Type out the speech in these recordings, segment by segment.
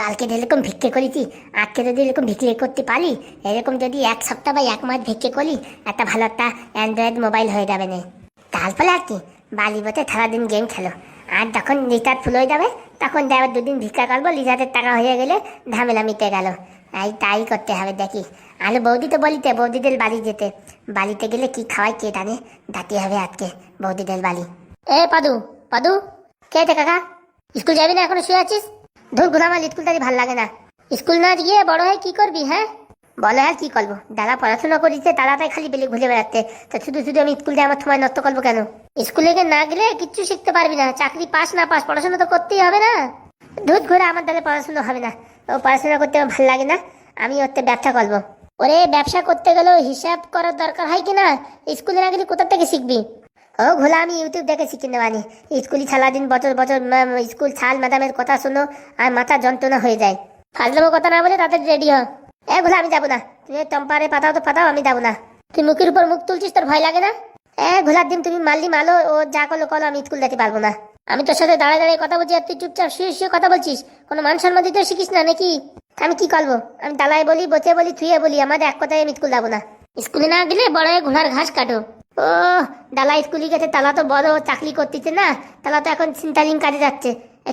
কালকে যেরকম ভিক্ষে করেছি, আজকে যদি এরকম ভিক্ষে করতে পারি, এরকম যদি এক সপ্তাহ বা এক মাস ভিক্ষে করি, একটা ভালো একটা অ্যান্ড্রয়েড মোবাইল হয়ে যাবে না। তারপরে আর কি, বালি বসে সারাদিন গেম খেলো। আর যখন রিচার্জ ফুল হয়ে যাবে, তখন যাবে দুদিন ভিক্ষা করব রিচার্জের টাকা হয়ে গেলে ঝামেলা মিটে গেল। এই তাই করতে হবে দেখি। আলো বৌদি তো বলিতে, বৌদিদের বাড়ি যেতে। বাড়িতে গেলে কি খাওয়াই কে জানে? ডাকি হবে আজকে বৌদিদের বাড়ি এ পাদু পাদু, কে কাকা? স্কুল যাবি না এখনও শুয়ে আছিস? ধুর ঘুরামাল স্কুল তারি ভালো লাগে না। স্কুল না গিয়ে বড় হয়ে কি করবি হ্যাঁ? বলে আর কি করব? যারা পড়াশোনা করেছে তারা তাই খালি বেলে ঘুরে বেড়াচ্ছে। তা শুধু শুধু আমি স্কুল দিয়ে আমার সময় নষ্ট করব কেন? স্কুলে গিয়ে না গেলে কিচ্ছু শিখতে পারবি না। চাকরি পাস না পাস, পড়াশোনা তো করতেই হবে না। দুধ ঘুরে আমার দ্বারা পড়াশোনা হবে না। ও পড়াশোনা করতে আমার ভালো লাগে না। আমি ওতে ব্যবসা করব। ওরে ব্যবসা করতে গেলেও হিসাব করার দরকার হয় কি না? স্কুলে না গেলে কোথা থেকে শিখবি? ও ঘোলা আমি ইউটিউব দেখে শিখে নেওয়ানি স্কুলই সারাদিন বছর বছর স্কুল ছাল ম্যাডামের কথা শোনো, আর মাথা যন্ত্রণা হয়ে যায়। ফাজলামো কথা না বলে তাদের রেডি হ। এ ঘোলা আমি যাব না। তুমি টম্পারে পাতাও তো পাতাও, আমি যাব না। তুই মুখের উপর মুখ তুলছিস, তোর ভয় লাগে না? এ ঘোলার দিন তুমি মারলি মালো, ও যা করল কলো আমি স্কুল যেতে পারব না। আমি তোর সাথে দাঁড়ায় দাঁড়িয়ে কথা বলছি, আর তুই চুপচাপ শুয়ে শুয়ে কথা বলছিস। কোনো মান সম্মান দিতে শিখিস না, নাকি? আমি কি করব? আমি দালায় বলি, বসে বলি, থুয়ে বলি, আমাদের এক কথায় আমি স্কুল যাব না। স্কুলে না গেলে বড় ঘোড়ার ঘাস কাটো। ও ডালা স্কুলে গেছে তালা তো বড় চাকরি করতেছে না তালা তো এখন সিন্তালিং কাজে যাচ্ছে।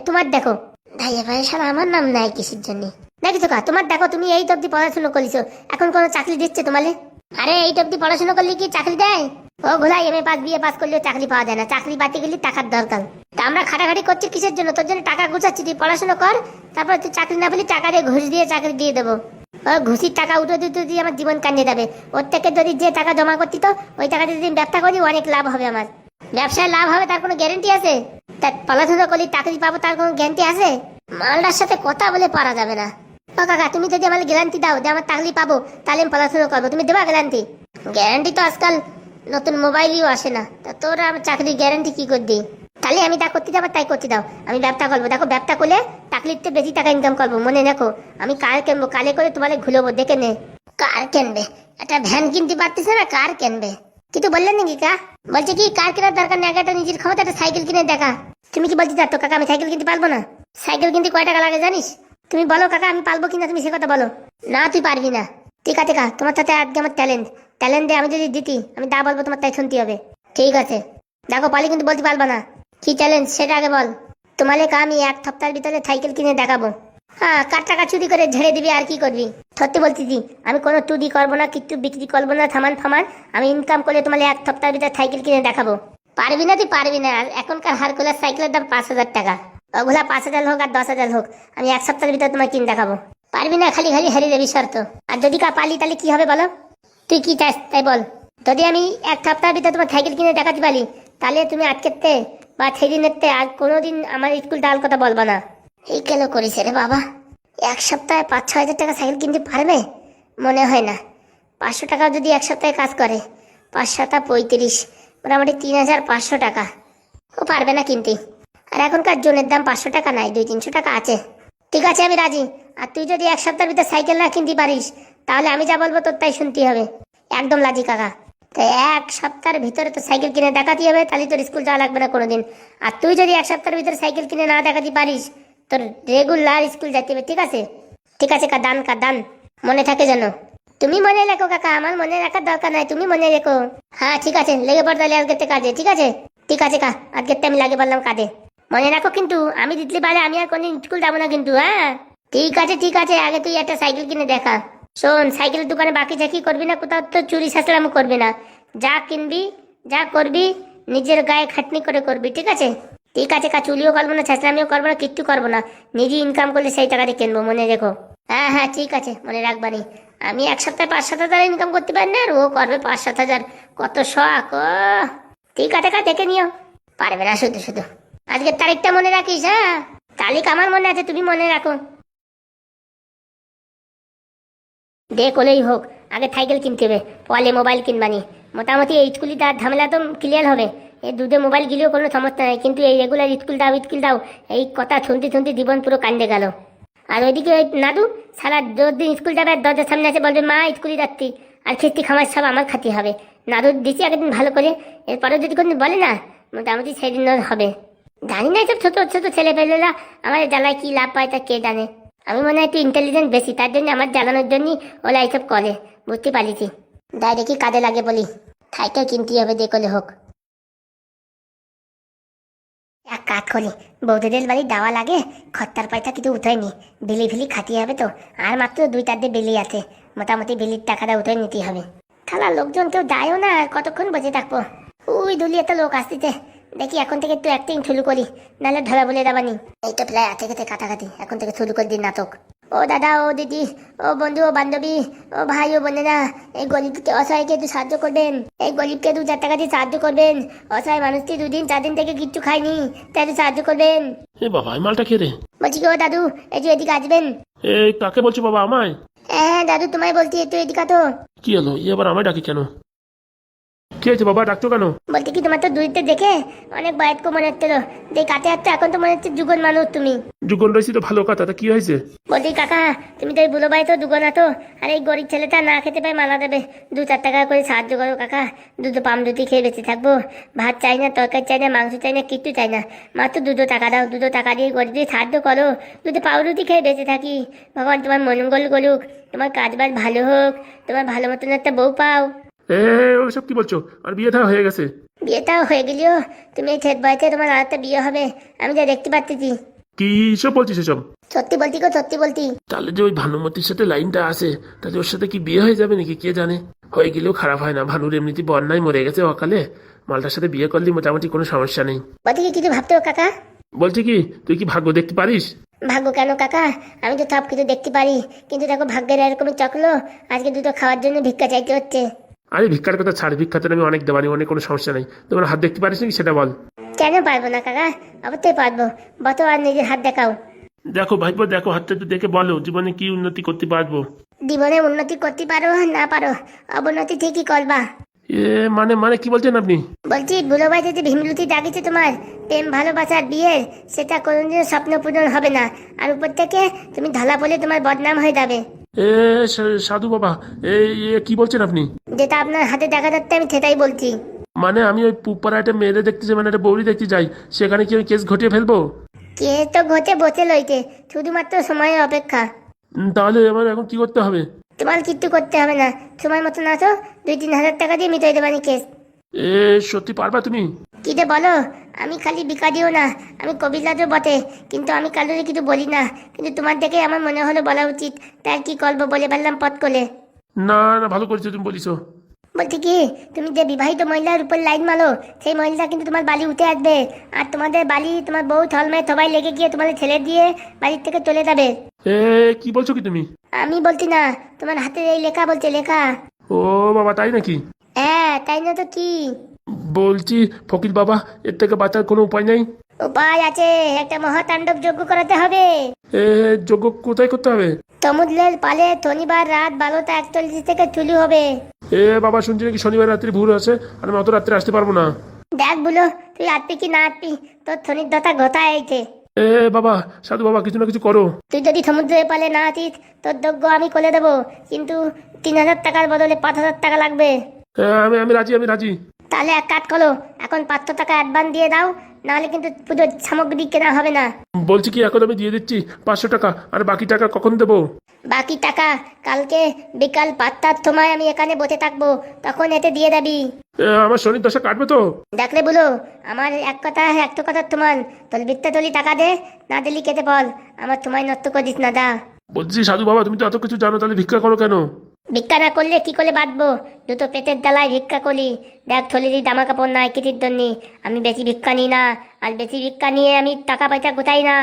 তোমার দেখো। ভাইয়া ভাই সারা আমার নাম নাই কিসের জন্য? দেখি তো তোমার দেখো তুমি এই তো অব্দি পড়াশোনা করেছ এখন কোনো চাকরি দিচ্ছে তোমালে? আরে এই তো অব্দি পড়াশোনা করলে কি চাকরি দেয়? ও ঘোলা M A pass BA pass করলেও চাকরি পাওয়া যায় না চাকরি পাতে গেলে টাকার দরকার। তা আমরা খাটাখাটি করছি কিসের জন্য? তোর জন্য টাকা গুছাচ্ছি তুই পড়াশোনা কর তারপর তুই চাকরি না পেলে টাকা দিয়ে ঘুষ দিয়ে চাকরি দিয়ে দেবো। ঘুষির টাকা উঠে দিতে দিয়ে আমার জীবন কান্ডে যাবে ওর থেকে যদি যে টাকা জমা করতি তো, ওই টাকা যদি ব্যবসা করি, অনেক লাভ হবে আমার। ব্যবসায় লাভ হবে, তার কোনো গ্যারেন্টি আছে? তার পড়াশোনা করলে চাকরি পাবো, তার কোনো গ্যারান্টি আছে? মালটার সাথে কথা বলে পারা যাবে না। ও কাকা, তুমি যদি আমার গ্যারান্টি দাও যে আমার চাকরি পাবো, তাহলে আমি পড়াশোনা করব। তুমি দেবা গ্যারান্টি গ্যারান্টি তো আজকাল নতুন মোবাইলও আসে না। তা তোর আমার চাকরির গ্যারান্টি কি করে দিই তাহলে আমি যা করতে যাব তাই করতে দাও। আমি ব্যবসা করব। দেখো, ব্যবসা করলে চাকরিতে বেশি টাকা ইনকাম করব। মনে রাখো, আমি কার কিনবো? কালে করে তোমার ঘুরবো, দেখে নে। কার কিনবে? একটা ভ্যান কিনতে পারতেছে না, কার কিনবে? কিন্তু বললেন নাকি, কা? বলছে কি, কার কেনার দরকার নেই? একটা নিজের ক্ষমতা, একটা সাইকেল কিনে দেখা। তুমি কি বলতে তো কাকা, আমি সাইকেল কিনতে পারব না? সাইকেল কিনতে কয় টাকা লাগে জানিস? তুমি বলো, কাকা, আমি পারব কিনা? তুমি সে কথা বলো। না, তুই পারবি না। ঠিক আছে, কা, তোমার সাথে আজকে আমার ট্যালেন্ট ট্যালেন্ট দিয়ে আমি যদি দিতি আমি তা বলব তোমার তাই শুনতে হবে। ঠিক আছে। দেখো, পালি কিন্তু বলতে পারবা না। কি চ্যালেঞ্জ সেটা আগে বল। তোমালে আমি এক সপ্তাহের ভিতরে সাইকেল কিনে দেখাবো। হ্যাঁ কার টাকা চুরি করে ঝেড়ে দিবি আর কি করবি? সত্যি বলতেছি, আমি কোনো চুরি করব না, কিচ্ছু বিক্রি করব না থামান ফামান, আমি ইনকাম করলে তোমালে এক সপ্তাহের ভিতরে সাইকেল কিনে দেখাবো। পারবি না তুই, পারবি না এখনকার হারকুলার সাইকেলের দাম পাঁচ হাজার টাকা। ওগুলা পাঁচ হাজার হোক আর দশ হাজার হোক, আমি এক সপ্তাহের ভিতরে তোমায় কিনে দেখাবো। পারবি না, খালি খালি হেরে যাবি, শর্ত। আর যদি কা পালি, তাহলে কি হবে বলো? তুই কি চাস, তাই বল। যদি আমি এক সপ্তাহের ভিতরে তোমার সাইকেল কিনে দেখাতে পারি তাহলে তুমি আজকেরতে বা সেই দিনেরতে আর কোনোদিন আমার স্কুল ডাল কথা বলবা না। এই কেন করিস রে বাবা? এক সপ্তাহে পাঁচ ছ হাজার টাকা সাইকেল কিনতে পারবে? মনে হয় না। পাঁচশো টাকা যদি এক সপ্তাহে কাজ করে পাঁচ সাতা পঁয়ত্রিশ, মোটামুটি তিন হাজার পাঁচশো টাকা। ও পারবে না কিনতে। আর এখনকার জনের দাম পাঁচশো টাকা নাই দুই তিনশো টাকা আছে। ঠিক আছে, আমি রাজি। আর তুই যদি এক সপ্তাহের ভিতরে সাইকেল না কিনতে পারিস, তাহলে আমি যা বলব তোর তাই শুনতে হবে। একদম লাজি কাকা। তো এক সপ্তাহের ভিতরে তো সাইকেল কিনে দেখাতে হবে, তাহলে তোর স্কুল যাওয়া লাগবে না কোনোদিন। আর তুই যদি এক সপ্তাহের ভিতরে সাইকেল কিনে না দেখাতে পারিস, তোর রেগুলার স্কুল যেতে হবে, ঠিক আছে? ঠিক আছে কা দান কা দান মনে থাকে যেন। তুমি মনে রেখো কাকা, আমার মনে রাখার দরকার নাই, তুমি মনে রেখো। হ্যাঁ ঠিক আছে, লেগে পড় তাহলে আজকে কাজে, ঠিক আছে? ঠিক আছে কা আজকে আমি লাগে বললাম কাজে। মনে রাখো কিন্তু, আমি দিতে পারে আমি আর কোনদিন স্কুল যাব না কিন্তু হ্যাঁ? ঠিক আছে ঠিক আছে, আগে তুই একটা সাইকেল কিনে দেখা। শোন, সাইকেলের দোকানে বাকি চাকি করবি না কোথাও তো চুরি শাসলাম করবি না। যা কিনবি, যা করবি, নিজের গায়ে খাটনি করে করবি, ঠিক আছে? ঠিক আছে কা চুলিও করব না ছাসলামিও করব না, কিচ্ছু করব না। নিজে ইনকাম করলে সেই টাকা দিয়ে কিনবো, মনে রেখো। হ্যাঁ হ্যাঁ ঠিক আছে, মনে রাখবানি আমি এক সপ্তাহে পাঁচ সাত হাজার ইনকাম করতে পারি না, আর ও করবে পাঁচ সাত হাজার। কত শখ, ও। ঠিক আছে কা, দেখে নিও। পারবে না, শুধু শুধু। আজকের তারিখটা মনে রাখিস হ্যাঁ? তারিখ আমার মনে আছে, তুমি মনে রাখো। দে কোলেই হোক, আগে সাইকেল কিনতে হবে, পরে মোবাইল কিনবানি। মোটামুটি এই স্কুলই তার ঝামেলা তো ক্লিয়ার হবে। এই দুধে মোবাইল গিলেও কোনো সমস্যা নেই, কিন্তু এই রেগুলার স্কুল দাও দাও এই কথা শুনতে শুনতে জীবন পুরো কান্দে গেল। আর ওইদিকে ওই নাদু, সারা দিন স্কুল যাবে দরজার সামনে এসে বলবে, মা স্কুলে যাচ্ছি। আর খেতে খামার সব আমার খাতে হবে। নাদু দিচ্ছি একদিন ভালো করে এরপরে যদি কোনো বলে না, মোটামুটি সেদিন হবে। জানি না সব ছোটো ছোটো ছেলে পেলেরা আমাদের জ্বালায় কি লাভ পায় তা কে জানে? আমি মনে হয় একটু ইন্টেলিজেন্ট বেশি, তার জন্য আমার জ্বালানোর জন্য ওরা এইসব করে, বুঝতে পারিছি তাই দেখি কাজে লাগে বলি। সাইকেল কিনতেই হবে, যে করে হোক। এক কাজ করি, বৌদিদের বাড়ি দেওয়া লাগে, খরচার পয়সা কিছু উঠোয়নি বিলি ফিলি খাটিয়ে হবে তো, আর মাত্র দুই চারটে বিলি আছে, মোটামুটি বিলির টাকাটা উঠে নিতে হবে। খেলার লোকজন কেউ যায়ও না কতক্ষণ বসে থাকব? ওই দুলিয়ে তো লোক আসতেছে। দেখি এখন থেকে একটু অ্যাক্টিং শুরু করি নাহলে ধরা বলে দেবানি এই তো প্রায় আছে গেছে কাটাকাটি এখন থেকে শুরু করে দিন নাটক। ও দাদা ও দিদি ও বন্ধু ও বান্ধবী ও ভাই ও বোনেরা এই গরিবকে অসহায়কে একটু সাহায্য করবেন। এই গরিবকে দু চার টাকা দিয়ে সাহায্য করবেন। অসহায় মানুষটি দুদিন চার দিন থেকে কিচ্ছু খায়নি তাই একটু সাহায্য করবেন। এ বাবা এই মালটা কে রে বলছি কি ও দাদু এই যে এদিকে আসবেন। এই কাকে বলছো বাবা আমায়? হ্যাঁ দাদু তোমায় বলছি একটু এদিকে তো কি হলো? ই আবার আমায় ডাকি কেন? কি হয়েছে বাবা? ডাকছো কেন? বলতে কি তোমার তো দূরিতে দেখে অনেক বয়স্ক মনে হচ্ছিল যে কাটে যাচ্ছে এখন তো মনে হচ্ছে যুগন মানুষ তুমি। যুগন রয়েছি তো ভালো কথা। তা কি হয়েছে? বলছি কাকা তুমি তো এই বুলো ভাই তো দুগনা তো? আর এই গরিব ছেলেটা না খেতে পায় মালা দেবে। দু চার টাকা করে সাহায্য করো কাকা। দুটো পাম দুটি খেয়ে বেঁচে থাকব। ভাত চাই না তরকারি চাই না মাংস চাই না কিচ্ছু চাই না। মাত্র দুটো টাকা দাও দুটো টাকা দিয়ে গরিব দিয়ে সাহায্য করো। দুটো পাউরুটি খেয়ে বেঁচে থাকি। ভগবান তোমার মঙ্গল করুক। তোমার কাজ বাজ ভালো হোক। তোমার ভালো মতন একটা বউ পাও। এ ওসব কি বলছো? আর বিয়ে থা হয়ে গেছে। বিয়েটাও হয়ে গেলেও তুমি এই ছেদ বয়সে তোমার আর একটা বিয়ে হবে আমি যা দেখতে পাচ্ছি কি সব বলছিস এসব? সত্যি বলতি গো সত্যি বলতি। তাহলে যে ওই ভানুমতির সাথে লাইনটা আছে তাহলে ওর সাথে কি বিয়ে হয়ে যাবে নাকি কে জানে? হয়ে গেলেও খারাপ হয় না ভানুর এমনিতে বন্যায় মরে গেছে অকালে। মালটার সাথে বিয়ে করলে মোটামুটি কোনো সমস্যা নেই। বলতি কি কিছু ভাবতো কাকা? বলছি কি তুই কি ভাগ্য দেখতে পারিস? ভাগ্য কেন কাকা? আমি তো সব কিছু দেখতে পারি। কিন্তু দেখো ভাগ্যের এরকমই চকলো আজকে দুটো খাওয়ার জন্য ভিক্ষা চাইতে হচ্ছে। আরে ভিক্ষার কথা ছাড় ভিক্ষাতে আমি অনেক দেবানি অনেক কোনো সমস্যা নেই। তোমার হাত দেখতে পারিস নাকি সেটা বল। কেন পারব না কাকা? অবশ্যই পারব। বতো আর নিজের হাত দেখাও। দেখো ভাইপো দেখো হাতটা একটু দেখে বলো জীবনে কি উন্নতি করতে পারব? জীবনে উন্নতি করতে পারো না পারো অবনতি ঠিকই করবা। এ মানে মানে কি বলছেন আপনি? বলছি বুলো ভাইতে যে ভীমলুতি ডাকিছে তোমার প্রেম ভালোবাসার বিয়ে সেটা কোনোদিনও স্বপ্ন পূরণ হবে না। আর উপর থেকে তুমি ধলা বলে তোমার বদনাম হয়ে যাবে। এ সাধু বাবা এ কি বলছেন আপনি? যেটা আপনার হাতে দেখা যাচ্ছে আমি সেটাই বলছি। মানে আমি ওই পুপারা একটা মেয়েদের দেখতে যাই মানে একটা বৌরি দেখতে যাই সেখানে কি আমি কেস ঘটিয়ে ফেলব? কে তো ঘটে বসে লইতে শুধুমাত্র সময়ের অপেক্ষা। তাহলে আমার এখন কি করতে হবে? তোমার কিচ্ছু করতে হবে না সময় মতো না তো দুই তিন হাজার টাকা দিয়ে মিটাই দেবানি কেস। এ সত্যি পারবা তুমি? কি যে বলো আমি খালি বিকারিও না আমি কবিরাজও বটে। কিন্তু আমি কালুরে কিছু বলি না। কিন্তু তোমার দেখে আমার মনে হলো বলা উচিত তার কি করব বলে পারলাম পথ করে না না ভালো করেছ তুমি বলিছো। বলছি কি তুমি যে বিবাহিত মহিলার উপর লাইন মারো সেই মহিলা কিন্তু তোমার বালি উঠে আসবে। আর তোমাদের বালি তোমার বউ থলমায় সবাই লেগে গিয়ে তোমাদের ছেলে দিয়ে বাড়ির থেকে চলে যাবে। এ কি বলছো কি তুমি? আমি বলছি না তোমার হাতে এই লেখা বলছে লেখা। ও বাবা তাই নাকি? হ্যাঁ তাই না তো কি? বলছি ফকির বাবা এর থেকে বাঁচার কোনো উপায় নেই? উপায় আছে একটা মহাতাণ্ডব যজ্ঞ করাতে হবে। এ যোগ্য কোথায় করতে হবে? সমুদ্রের পালে শনিবার রাত বারোটা একচল্লিশ থেকে চুলু হবে। এ বাবা শুনছি নাকি শনিবার রাত্রি ভুল আছে আর আমি অত রাত্রে আসতে পারব না। দেখ বলো তুই আটপি কি না আটপি তোর শনির দতা ঘটা এইছে এ বাবা সাধু বাবা কিছু না কিছু করো। তুই যদি সমুদ্রের পালে না আছিস তোর যজ্ঞ আমি করে দেবো কিন্তু তিন হাজার টাকার বদলে পাঁচ হাজার টাকা লাগবে। আমি আমি রাজি আমি রাজি। তাহলে এক কাজ করো এখন পাঁচশো টাকা অ্যাডভান্স দিয়ে দাও নাহলে কিন্তু পুজোর সামগ্রী কেনা হবে না। বলছি কি এখন আমি দিয়ে দিচ্ছি পাঁচশো টাকা আর বাকি টাকা কখন দেবো? বাকি টাকা কালকে বিকাল পাঁচটার সময় আমি এখানে বসে থাকব তখন এতে দিয়ে দেবি। আমার শনির দশা কাটবে তো? দেখলে বলো আমার এক কথা একটা কথা তোমার তোর বিত্তে তলি টাকা দে না দিলি কেটে বল আমার তোমায় নষ্ট করিস না দা। বলছি সাধু বাবা তুমি তো এত কিছু জানো তাহলে ভিক্ষা করো কেন? ভিক্ষা না করলে কি করে বাঁধবো দুটো পেটের ডালায় ভিক্ষা করি। দেখ থলির জামা কাপড় নাই কিটির জন্য? আমি বেশি ভিক্ষা নিই না। আর বেশি ভিক্ষা নিয়ে আমি টাকা পয়সা গোটাই না।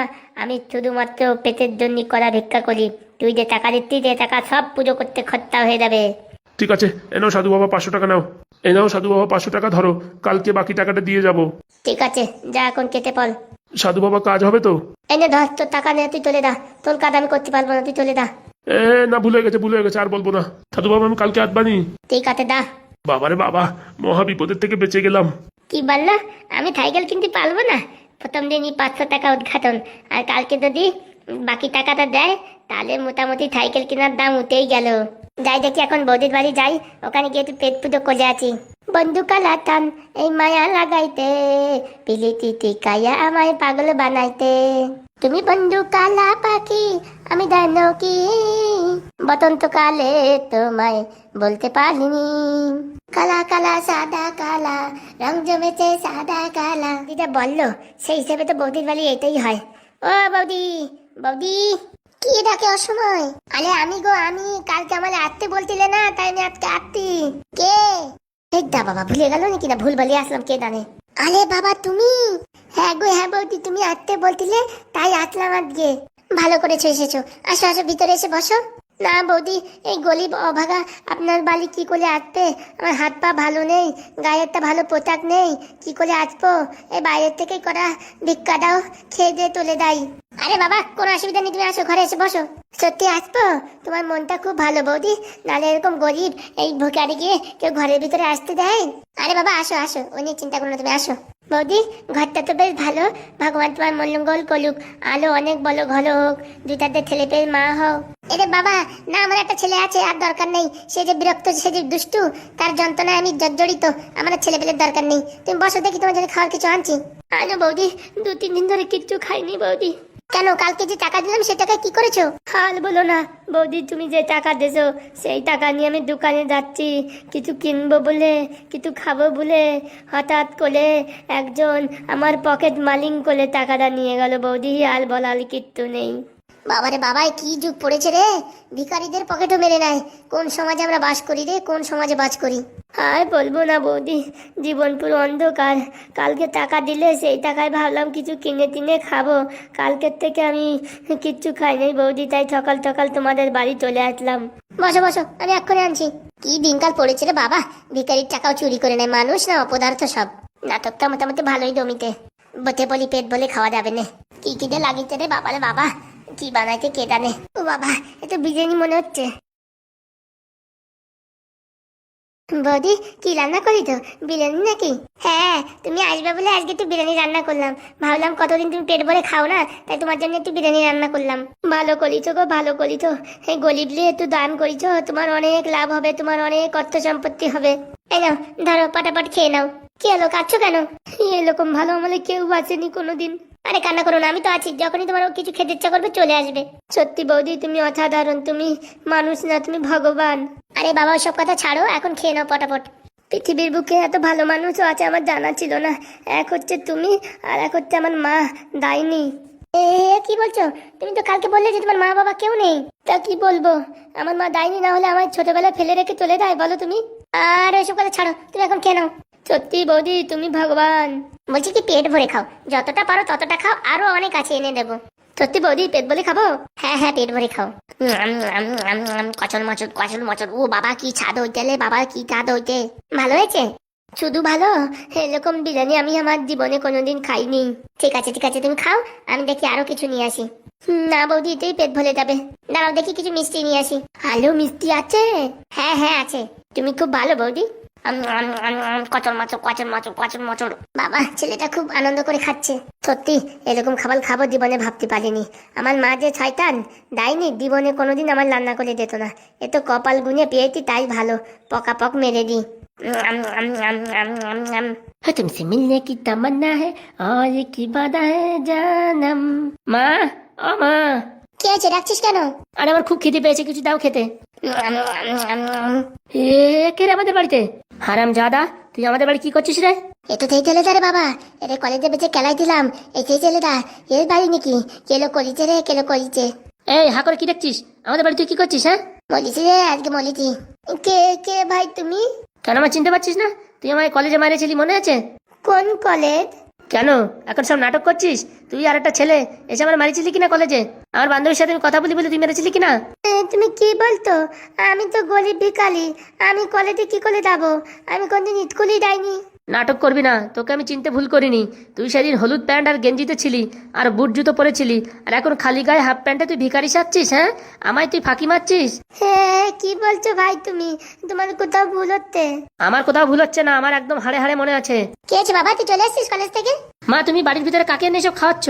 আমি শুধুমাত্র পেটের জন্য করা ভিক্ষা করি। তুই যে টাকা দিচ্ছিস যে টাকা সব পুজো করতে খরচা হয়ে যাবে। ঠিক আছে এ নাও সাধু বাবা পাঁচশো টাকা নাও। এ নাও সাধু বাবা পাঁচশো টাকা ধরো। কালকে বাকি টাকাটা দিয়ে যাব। ঠিক আছে যা এখন কেটে পল সাধু বাবা কাজ হবে তো? এনে ধর তোর টাকা নিয়ে তুই চলে দা তোর কাজ আমি করতে পারব না তুই চলে দা এ না ভুলে গেছে ভুলে গেছে আর বলব না। সাধু বাবা আমি কালকে আসবানি। ঠিক আছে দা বাবারে বাবা মহা বিপদের থেকে বেঁচে গেলাম। কি বলল? আমি সাইকেল কিনতে পারব না? প্রথম দিনই পাঁচশো টাকা উদ্ঘাটন। আর কালকে যদি বাকি টাকাটা দেয় তাহলে মোটামুটি সাইকেল কেনার দাম উঠেই গেল। যাই দেখি এখন বৌদির বাড়ি যাই ওখানে গিয়ে একটু পেট পুজো করে আছি বন্ধু কালাতান এই মায়া লাগাইতে পিলিতি টিকাইয়া আমায় পাগল বানাইতে। তুমি বন্ধু কালা পাখি, আমি জানো কি? বসন্তকালে তোমায় বলতে পারিনি। কালা কালা, সাদা, কালা, রং জমেছে সাদা, কালা। দিদা বলল, সেই হিসেবে তো বৌদির বাড়ি এটাই হয়। ও বৌদি বৌদি। কি ডাকে অসময় আরে আমি গো, আমি। কালকে আমার আসতে বলছিলে না, তাই আমি আজকে আসতি কে? বাবা, ভুলে গেল নাকি না? ভুল বলে আসলাম, কে জানে? আরে বাবা, তুমি? হ্যাঁ গো হ্যাঁ বৌদি, তুমি আসতে বলছিলে, তাই আসলাম আজকে। ভালো করেছ, এসেছ। আসো আসো, ভিতরে এসে বসো। না বৌদি, এই গরিব অভাগা, আপনার বাড়ি কি করে আসবে? আমার হাত পা ভালো নেই গায়ে একটা ভালো পোশাক নেই, কি করে আসব? এই বাইরের থেকে করা ভিক্ষাটাও খেয়ে দিয়ে তুলে দেয় আরে বাবা, কোনো অসুবিধা নেই, তুমি আসো, ঘরে এসে বসো। সত্যি আসব? তোমার মনটা খুব ভালো, বৌদি। নালে এরকম গরিব, এই ভুকারি গিয়ে কেউ ঘরের ভিতরে আসতে দেয়? আরে বাবা, আসো আসো ও নিয়ে চিন্তা করো তুমি, আসো। বৌদি ঘরটা তো বেশ ভালো। ভগবান তোমার মঙ্গল করুক। আলো অনেক বলো ঘন হোক। দুইটাতে ছেলে পেয়ে মা হোক এরে বাবা না আমার একটা ছেলে আছে আর দরকার নেই। সে যে বিরক্ত সে যে দুষ্টু তার যন্ত্রণায় আমি জর্জরিত। আমার ছেলে পেলের দরকার নেই। তুমি বসো দেখি তোমার জন্য খাওয়ার কিছু আনছি। আলো বৌদি দু তিন দিন ধরে কিচ্ছু খাইনি বৌদি। কেন কালকে যে টাকা দিলাম, সে টাকা কি করেছ? হাল বলো না। বৌদি, তুমি যে টাকা দেছো, সেই টাকা নিয়ে আমি দোকানে যাচ্ছি। কিছু কিনবো বলে, কিছু খাব বলে। হঠাৎ করে একজন আমার পকেট মালিং করে টাকাটা নিয়ে গেল। বৌদি, হাল বলাল কিচ্ছু নেই। বাবারে বাবাই কি যুগ পড়েছে রে? ভিখারিদের পকেটও মেরে নেয়। কোন সমাজে আমরা বাস করি রে? কোন সমাজে বাস করি? আর বলব না বৌদি জীবন পুরো অন্ধকার। কালকে টাকা দিলে সেই টাকায় ভাবলাম কিছু কিনে টিনে খাব। কালকের থেকে আমি কিচ্ছু খাই নাই বৌদি তাই সকাল সকাল তোমাদের বাড়ি চলে আসলাম। বসো বসো আমি এক্ষুনি আনছি। কি দিনকাল পড়েছে রে বাবা? ভিখারির টাকাও চুরি করে নেয়। মানুষ না অপদার্থ সব। নাটকটা মোটামুটি ভালোই জমিতে। বতে বলি পেট বলে খাওয়া যাবে না। কি কি যে লাগিয়েছে রে বাবা রে বাবা? কি বানাইতে কে জানে? ও বাবা এটা বিরিয়ানি মনে হচ্ছে। বৌদি, কি রান্না করি তো? বিরিয়ানি নাকি? হ্যাঁ তুমি আসবে বলে আজকে একটু বিরিয়ানি রান্না করলাম। ভাবলাম কতদিন তুমি পেট ভরে খাও না, তাই তোমার জন্য একটু বিরিয়ানি রান্না করলাম। ভালো করিছো গো, ভালো করিছো। এই গরিবলি একটু দান করিছো, তোমার অনেক লাভ হবে, তোমার অনেক অর্থ সম্পত্তি হবে। এই নাও, ধরো, পাটাপাট খেয়ে নাও। কি হলো কাচ্ছো কেন? এরকম ভালো আমলে কেউ বাঁচেনি কোনোদিন। আরে কান্না করো না আমি তো আছি। যখনই তোমার কিছু খেতে ইচ্ছা করবে চলে আসবে। সত্যি বৌদি তুমি অসাধারণ তুমি মানুষ না তুমি ভগবান। আরে বাবা সব কথা ছাড়ো এখন খেয়ে নাও পটাপট। পৃথিবীর বুকে এত ভালো মানুষও আছে আমার জানা ছিল না। এক হচ্ছে তুমি আর এক হচ্ছে আমার মা দাইনি এ কি বলছো? তুমি তো কালকে বললে যে তোমার মা বাবা কেউ নেই। তা কি বলব? আমার মা দাইনি না হলে আমার ছোটবেলায় ফেলে রেখে চলে যায় বলো তুমি। আর ওইসব কথা ছাড়ো তুমি এখন খেয়ে নাও। সত্যি বৌদি তুমি ভগবান। বলছি কি, পেট ভরে খাও। যতটা পারো ততটা খাও, আরও অনেক আছে এনে দেবো। সত্যি বৌদি, পেট ভরে খাব? হ্যাঁ হ্যাঁ পেট ভরে খাও। কচল মচল কচল মচল। ও বাবা, কি ছাদ হইতেলে বাবা, কি ছাদ হইতে। ভালো হয়েছে? শুধু ভালো? এরকম বিরিয়ানি আমি আমার জীবনে কোনোদিন খাইনি। ঠিক আছে ঠিক আছে, তুমি খাও, আমি দেখি আরও কিছু নিয়ে আসি। না বৌদি, এতেই পেট ভরে যাবে। দাঁড়াও, দেখি কিছু মিষ্টি নিয়ে আসি। আলু মিষ্টি আছে? হ্যাঁ হ্যাঁ আছে। তুমি খুব ভালো বৌদি। কচর মাচর কচর মাচর কচর মাচর বাবা ছেলেটা খুব আনন্দ করে খাচ্ছে সত্যি এরকম খাবার খাবো জীবনে ভাবতে পারিনি আমার মা যে ছয়টান দায়নি জীবনে কোনোদিন আমার রান্না করে দিত না এ তো কপাল গুনে পেয়েছি তাই ভালো পকা পক মেরে দিই तुमसे मिलने की तमन्ना है और की बाधा है जानम মা ও মা কে আছে ডাকছিস কেন আরে আমার খুব খিদে পেয়েছে কিছু দাও খেতে এ কে রে আমাদের বাড়িতে হারাম জাদা তুই আমাদের বাড়ি কি করছিস রে? এ তো সেই ছেলেটা রে বাবা। এটা কলেজে বেঁচে খেলাই দিলাম। এই সেই ছেলেটা। এর বাড়ি নাকি? কেলো করিছে রে কেলো করিছে। এই হা করে কি দেখছিস? আমাদের বাড়ি তুই কি করছিস হ্যাঁ? বলিছি রে আজকে বলিছি। কে কে ভাই তুমি? কেন আমার চিনতে পারছিস না? তুই আমার কলেজে মারিয়েছিলি মনে আছে? কোন কলেজ কেন? এখন সব নাটক করছিস? তুই আর একটা ছেলে, এসে আমার মারিছিলি কিনা কলেজে? আমার বান্ধবীর সাথে কথা বলি বলে তুই মেরেছিলি কিনা? তুমি কি বলতো? আমি তো গরিব ভিকালি আমি কলেজে কি করে যাব? আমি কোনদিন স্কুলই যাইনি। নাটক করবি না তোকে আমি চিনতে ভুল করিনি। তুই সেদিন হলুদ প্যান্ট আর গেঞ্জিতে ছিলি আর বুট জুতো পরেছিলি আর এখন খালি গায়ে হাফ প্যান্টে তুই ভিখারি সাজছিস হ্যাঁ? আমায় তুই ফাঁকি মারছিস? হ্যাঁ কি বলছো ভাই তুমি? তোমার কোথাও ভুল হচ্ছে? আমার কোথাও ভুল হচ্ছে না আমার একদম হাড়ে হাড়ে মনে আছে। কে আছে বাবা? তুই চলে আসছিস কলেজ থেকে? মা তুমি বাড়ির ভিতরে কাকে এনে সব খাওয়াচ্ছ?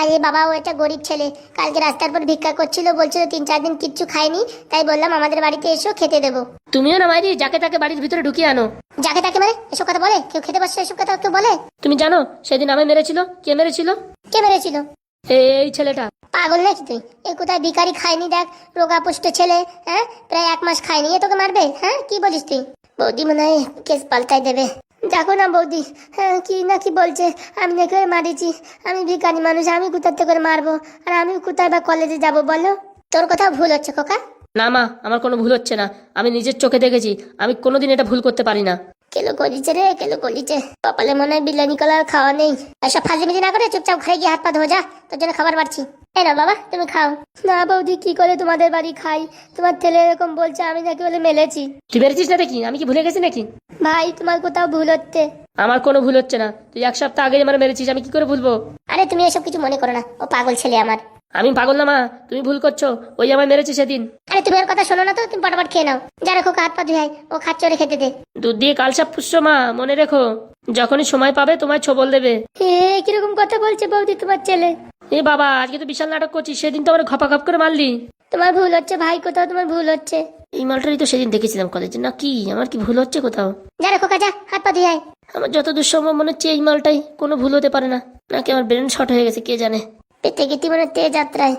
আরে বাবা ও একটা গরিব ছেলে। কালকে রাস্তার পর ভিক্ষা করছিল বলছিল তিন চার দিন কিচ্ছু খায়নি তাই বললাম আমাদের বাড়িতে এসো খেতে দেবো। তুমিও না মাইরি যাকে তাকে বাড়ির ভিতরে ঢুকিয়ে আনো। যাকে তাকে মানে এসব কথা বলে? কেউ খেতে পারছে এসব কথা কেউ বলে? তুমি জানো সেদিন আমায় মেরেছিল। কে মেরেছিল? কে মেরেছিল? এই ছেলেটা। পাগল নাকি তুই? এ কোথায় ভিখারি খায়নি দেখ? রোগা পুষ্ট ছেলে হ্যাঁ? প্রায় এক মাস খায়নি এ তোকে মারবে? হ্যাঁ? কি বলিস তুই? বৌদি মনে হয় কেস পাল্টাই দেবে। দেখো না বৌদি হ্যাঁ কি না কি বলছে? আমি নাকি মারিছি। আমি ভিখারি মানুষ আমি কোথাতে করে মারবো? আর আমি কোথায় বা কলেজে যাব বলো? তোর কথা ভুল হচ্ছে খোকা? না মা আমার কোনো ভুল হচ্ছে না। আমি নিজের চোখে দেখেছি। আমি কোনোদিন এটা ভুল করতে পারি না। কেলো করিছে রে কেলো করিছে কপালে মনে হয় বিরিয়ানি কলার খাওয়া নেই। এসব ফাজলিমিজি না করে চুপচাপ ঘরে গিয়ে হাত পা ধোয়া যা তোর জন্য খাবার বাড়ছি। না বাবা তুমি খাও। না বৌদি কি করে তোমাদের বাড়ি খাই? তোমার ছেলে এরকম বলছে আমি নাকি বলে মেলেছি। তুই বেরেছিস না দেখি? আমি কি ভুলে গেছি নাকি? ভাই তোমার কোথাও ভুল হচ্ছে। আমার কোনো ভুল হচ্ছে না। তুই এক সপ্তাহ আগে আমার মেরেছিস আমি কি করে ভুলবো? আরে তুমি এসব কিছু মনে করো না। ও পাগল ছেলে আমার। আমি পাগল না মা তুমি ভুল করছ। ওই আমায় মেরেছে সেদিন। আরে তুমি ওর কথা শোনো না তো তুমি পটাপট খেয়ে নাও। যা রাখো হাত পা ধুয়ে ও খাচ্ছে ওরে খেতে দে। দুধ দিয়ে কালসাপ পুষছো মা মনে রেখো। যখনই সময় পাবে তোমায় ছোবল দেবে। এ কীরকম কথা বলছে বৌদি তোমার ছেলে? এ বাবা আজকে তো বিশাল নাটক করছিস সেদিন তো আমার ঘপা ঘপ করে মারলি। তোমার ভুল হচ্ছে ভাই কোথাও তোমার ভুল হচ্ছে। এই মালটারই তো সেদিন দেখেছিলাম কলেজে না কি আমার কি ভুল হচ্ছে কোথাও? যা রাখো যা হাত পা ধুয়ে আয়। আমার যতদূর সম্ভব মনে হচ্ছে এই মালটাই কোনো ভুল হতে পারে না। নাকি আমার ব্রেন শর্ট হয়ে গেছে কে জানে? পেতে গেতি মানে তে যাত্রায়।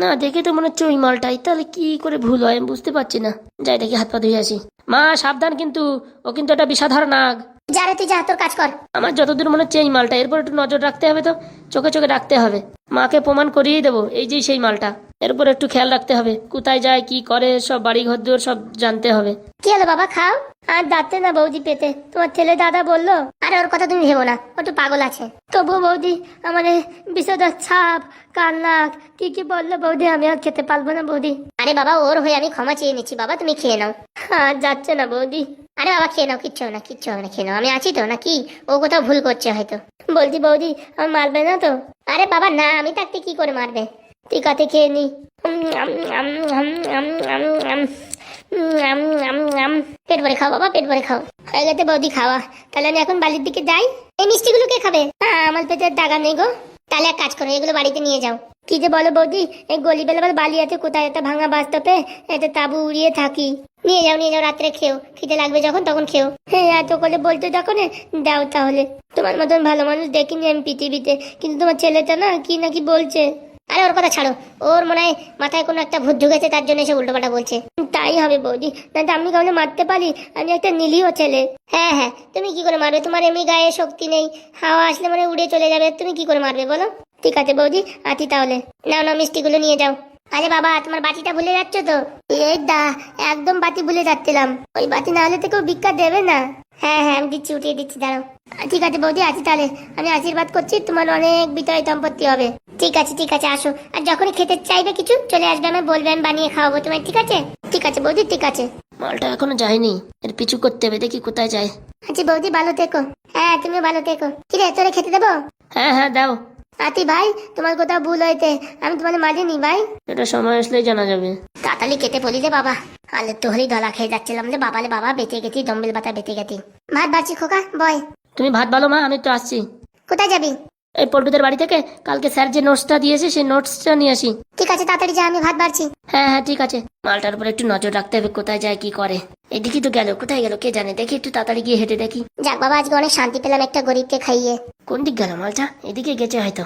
না দেখে তো মনে হচ্ছে ওই মালটাই। তাহলে কি করে ভুল হয় আমি বুঝতে পারছি না। যাই দেখি হাত পা ধুয়ে আসি। মা সাবধান কিন্তু ও কিন্তু একটা বিষাধার নাগ। যা রে তুই যা তোর কাজ কর। আমার যতদূর মনে হচ্ছে এই মালটা এরপর একটু নজর রাখতে হবে তো চোখে চোখে রাখতে হবে। মাকে প্রমাণ করিয়েই দেবো, এই যে সেই মালটা। এরপর একটু খেয়াল রাখতে হবে, কোথায় যায়, কি করে, সব বাড়ি ঘর দুয়ার সব জানতে হবে। কি হলো বাবা, খাও? আর দাঁতে না বৌদি পেতে। তোমার ছেলে দাদা বলল, আরে ওর কথা তুমি ভেবো না, ও তো পাগল আছে। তবু বৌদি আমার বিষদ ছাপ কান্নাক কি কি বলল বৌদি, আমি আর খেতে পারব না বৌদি। আরে বাবা, ওর হয়ে আমি ক্ষমা চেয়ে নিচ্ছি, বাবা, তুমি খেয়ে নাও। আর যাচ্ছে না বৌদি। আরে বাবা, খেয়ে নাও, কিচ্ছু হবে না, কিচ্ছু হবে না, খেয়ে নাও। আমি আছি তো না কি ও কোথাও ভুল করছে হয়তো। বলছি বৌদি আমার মারবে না তো? আরে বাবা, না, আমি থাকতে কি করে মারবে? আছে খেয়ে নি। পেট ভরে খাও বাবা, পেট ভরে খাও। হয়ে গেছে বৌদি খাওয়া। তাহলে আমি এখন বালির দিকে যাই। এই মিষ্টিগুলো কে খাবে? আমার পেটের দাগা নেই গো। তাহলে এক কাজ করো, এগুলো বাড়িতে নিয়ে যাও। কি যে বলো বৌদি, এই গলি বেলাবার বালি আছে কোথায় একটা ভাঙা বাস্তবে একটা তাবু উড়িয়ে থাকি। নিয়ে যাও নিয়ে যাও, রাত্রে খেও। খিদে লাগবে যখন, তখন খেও। হ্যাঁ এত করে বলতে তখন দাও তাহলে। তোমার মতন ভালো মানুষ দেখিনি আমি পৃথিবীতে, কিন্তু তোমার ছেলেটা না, কি নাকি বলছে? আরে ওর কথা ছাড়ো। ওর মনে হয় মাথায় কোনো একটা ভূত ঢুকেছে, তার জন্য এসে উল্টোপাল্টা বলছে। তাই হবে বৌদি। না আমি কাউকে মারতে পারি? আমি একটা নিলিও ছেলে। হ্যাঁ হ্যাঁ। তুমি কি করে মারবে? তোমার এমনি গায়ে শক্তি নেই। হাওয়া আসলে মানে উড়ে চলে যাবে। তুমি কি করে মারবে বলো? ঠিক আছে বৌদি আতি তাহলে। নাও নাও, মিষ্টিগুলো নিয়ে যাও। আরে বাবা, তোমার বাতিটা ভুলে যাচ্ছ তো? এই দা, একদম বাতি ভুলে যাচ্ছিলাম। ওই বাতি না হলে তো কেউ ভিক্ষা দেবে না। হ্যাঁ হ্যাঁ আমি দিচ্ছি, উঠিয়ে দিচ্ছি, দাঁড়াও। ঠিক আছে বৌদি আছি তাহলে। আমি আশীর্বাদ করছি তোমার অনেক বিতয় দম্পতি হবে। ঠিক আছে ঠিক আছে আসো। আর যখনই খেতে চাইবে কিছু চলে আসবে আমি বলবে আমি বানিয়ে খাওয়াবো তোমায় ঠিক আছে? ঠিক আছে বৌদি ঠিক আছে। মালটা এখনও যায়নি। এর পিছু করতে হবে দেখি কোথায় যায়। আচ্ছা বৌদি ভালো থেকো। হ্যাঁ তুমি ভালো থেকো। কিরে তোরে খেতে দেবো? হ্যাঁ হ্যাঁ দাও। আতি ভাই তোমার কোথাও ভুল হয়েছে। আমি তোমার মারিনি ভাই। এটা সময় আসলেই জানা যাবে। তাড়াতাড়ি কেটে বলি রে বাবা। আলে তো হলেই দলা খেয়ে যাচ্ছিলাম রে বাবালে বাবা বেঁচে গেছি ডম্বেল বাতা বেঁচে গেছি। ভাত বাড়ছি খোকা বয়। তুমি ভাত ভালো মা? আমি তো আসছি। কোথায় যাবি? এই পল্টুদের বাড়ি থেকে কালকে স্যার যে নোটসটা দিয়েছে সেই নোটসটা নিয়ে আসি। ঠিক আছে তাড়াতাড়ি যা আমি ভাত বাড়ছি। হ্যাঁ হ্যাঁ ঠিক আছে। মালটার উপর একটু নজর রাখতে হবে কোথায় যায় কি করে। এদিকে তো গেল কোথায় গেল কে জানে? দেখি একটু তাড়াতাড়ি গিয়ে হেঁটে দেখি। যাক বাবা আজকে অনেক শান্তি পেলাম একটা গরিবকে খাইয়ে। কোন দিক গেল মালটা? এদিকে গেছে হয়তো।